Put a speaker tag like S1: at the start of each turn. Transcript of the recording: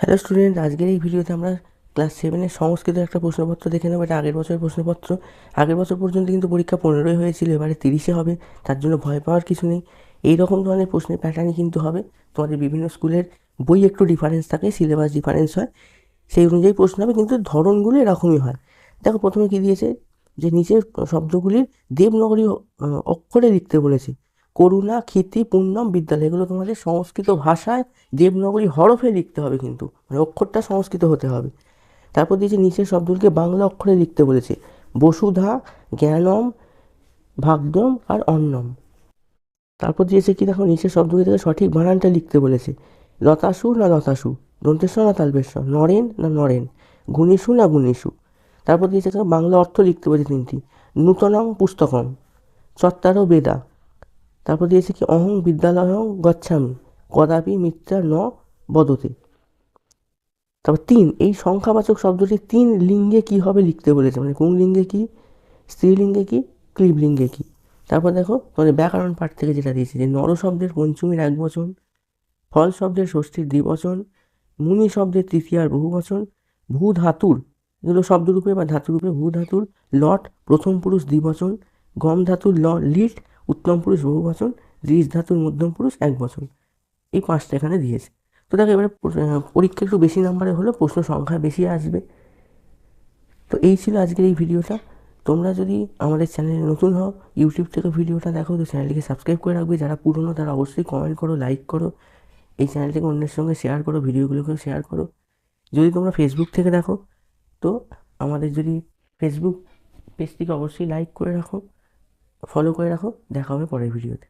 S1: Hello student আজকের এই ভিডিওতে আমরা ক্লাস সেভেনের সংস্কৃত একটা প্রশ্নপত্র দেখে নেব। এটা আগের বছরের প্রশ্নপত্র। আগের বছর পর্যন্ত কিন্তু পরীক্ষা পনেরোই হয়েছিল, এবারে তিরিশে হবে। তার জন্য ভয় পাওয়ার কিছু নেই। এই রকম ধরনের প্রশ্নের প্যাটার্নই কিন্তু হবে। তোমাদের বিভিন্ন স্কুলের বই একটু ডিফারেন্স থাকে সিলেবাস ডিফারেন্স হয়। সেই অনুযায়ী প্রশ্ন হবে, কিন্তু ধরনগুলো এরকমই হয়। দেখো, প্রথমে কী দিয়েছে? যে নিচের শব্দগুলির দেবনগরী অক্ষরে লিখতে বলেছে। করুণা, ক্ষিতি পূর্ণম বিদ্যালয়। এগুলো তোমাদের সংস্কৃত ভাষায় দেবনগরী হরফে লিখতে হবে কিন্তু। মানে অক্ষরটা সংস্কৃত হতে হবে। তারপর দিয়েছে নিচের শব্দগুলিকে বাংলা অক্ষরে লিখতে বলেছে। বসুধা, জ্ঞানম, ভাগ্যম আর অন্নম তারপর দিয়েছে কি দেখো, নিচের শব্দগুলি থেকে সঠিক বানানটা লিখতে বলেছে। লতাসু না লতাসু? দন্তেশ্বর না তালবেশ্বর? নরেন না নরেন? গুণিসু না গুণিসু তারপর দিয়েছে বাংলা অর্থ লিখতে বলেছে তিনটি। নূতনং পুস্তকম। চত্তারো বেদা। তারপর দিয়েছে কি, অহং বিদ্যালয়ং গচ্ছামি, কদাপি মিথ্যা ন বদতে। তারপর তিন, এই সংখ্যাবাচক শব্দটি তিন লিঙ্গে কি হবে লিখতে বলেছে মানে কোন লিঙ্গে কি? স্ত্রীলিঙ্গে কি? ক্লিবলিঙ্গে কি? তারপর দেখো, তোমাদের ব্যাকরণ পাঠ থেকে যেটা দিয়েছে, যে নর শব্দের পঞ্চমীর এক বচন, ফল শব্দের ষষ্ঠীর দ্বিবচন, মুনি শব্দের তৃতীয়ার বহু বচন ভূ ধাতুর এগুলো শব্দরূপে বা ধাতুরূপে ভূ ধাতুর লট, প্রথম পুরুষ দ্বিবচন, গম ধাতুর, ল, লিট উত্তম পুরুষ, বহু বচন রিস ধাতুর মধ্যম পুরুষ, এক বচন। এই পাঁচটা এখানে দিয়েছে। তো দেখো, এবারে পরীক্ষা একটু বেশি নাম্বারে হলে, প্রশ্ন সংখ্যা বেশি আসবে। তো এই ছিল আজকের এই ভিডিওটা। তোমরা যদি আমাদের চ্যানেলে নতুন হও ইউটিউব থেকে ভিডিওটা দেখো, তো চ্যানেলটিকে সাবস্ক্রাইব করে রাখবে। যারা পুরনো, তারা অবশ্যই কমেন্ট করো লাইক করো। এই চ্যানেলটিকে অন্যের সঙ্গে শেয়ার করো, ভিডিওগুলোকেও শেয়ার করো। যদি তোমরা ফেসবুক থেকে দেখো, তো আমাদের যদি ফেসবুক পেজটিকে অবশ্যই লাইক করে রাখো। ফলো করে রাখো দেখা হবে পরের ভিডিওতে।